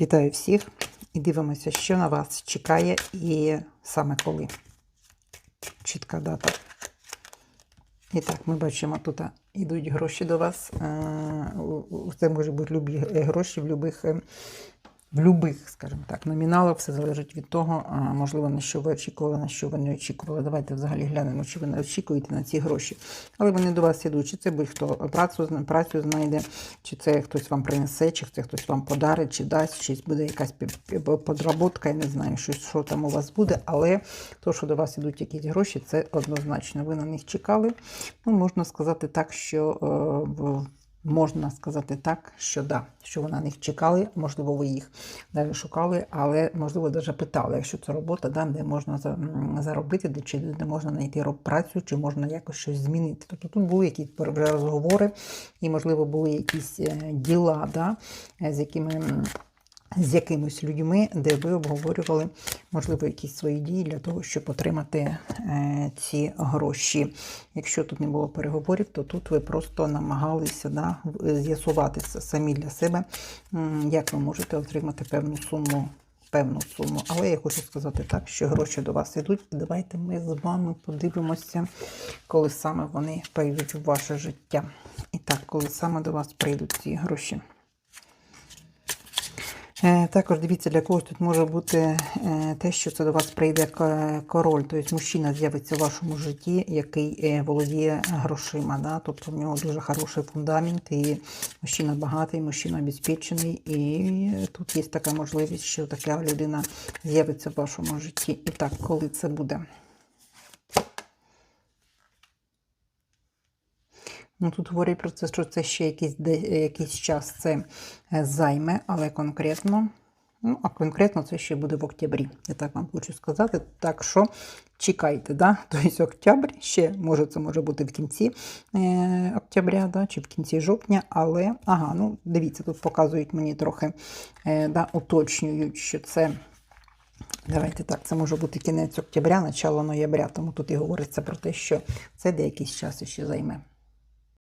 Вітаю всіх і дивимося, що на вас чекає і саме коли. Чітка дата. І так, ми бачимо, тут йдуть гроші до вас. Е, Це може бути любі гроші в любих, е, в любих, скажімо так, номіналах. Все залежить від того, можливо, на що ви очікували, на що ви не очікували. Давайте взагалі глянемо, чи ви не очікуєте на ці гроші. Але вони до вас йдуть, чи це будь-хто працю, працю знайде, чи це хтось вам принесе, чи це хтось вам подарить, чи дасть, чи буде якась подработка, я не знаю, що, що там у вас буде. Але то, що до вас йдуть якісь гроші, це однозначно. Ви на них чекали. Ну, можна сказати так, що е, можна сказати так, що да, що вона на них чекали, можливо, ви їх навіть шукали, але можливо навіть питали, якщо це робота, да, де можна заробити, чи де можна знайти працю, чи можна якось щось змінити. Тобто тут були якісь вже розговори, і можливо були якісь е, діла, да, з якими. З якимись людьми, де ви обговорювали, можливо, якісь свої дії для того, щоб отримати е, ці гроші. Якщо тут не було переговорів, то тут ви просто намагалися да, в- з'ясувати самі для себе, як ви можете отримати певну суму. Певну суму, але я хочу сказати так, що гроші до вас йдуть. Давайте ми з вами подивимося, коли саме вони прийдуть в ваше життя. І так, коли саме до вас прийдуть ці гроші. Е, Також дивіться, для когось тут може бути е, те, що це до вас прийде король, тобто мужчина з'явиться в вашому житті, який е, володіє грошима. Да? Тобто в нього дуже хороший фундамент, і мужчина багатий, мужчина обезпечений. І тут є така можливість, що така людина з'явиться в вашому житті. І так, коли це буде? Ну, тут говорять про це, що це ще якийсь, якийсь час це е, займе, але конкретно, ну, а конкретно це ще буде в октябрі. Я так вам хочу сказати. Так що чекайте, да? тобто октябрь ще може це може бути в кінці е, октября, да? чи в кінці жовтня, але ага, ну дивіться, тут показують мені трохи, е, да, уточнюють, що це. Давайте так, це може бути кінець октября, начало ноября, тому тут і говориться про те, що це деякий час ще займе.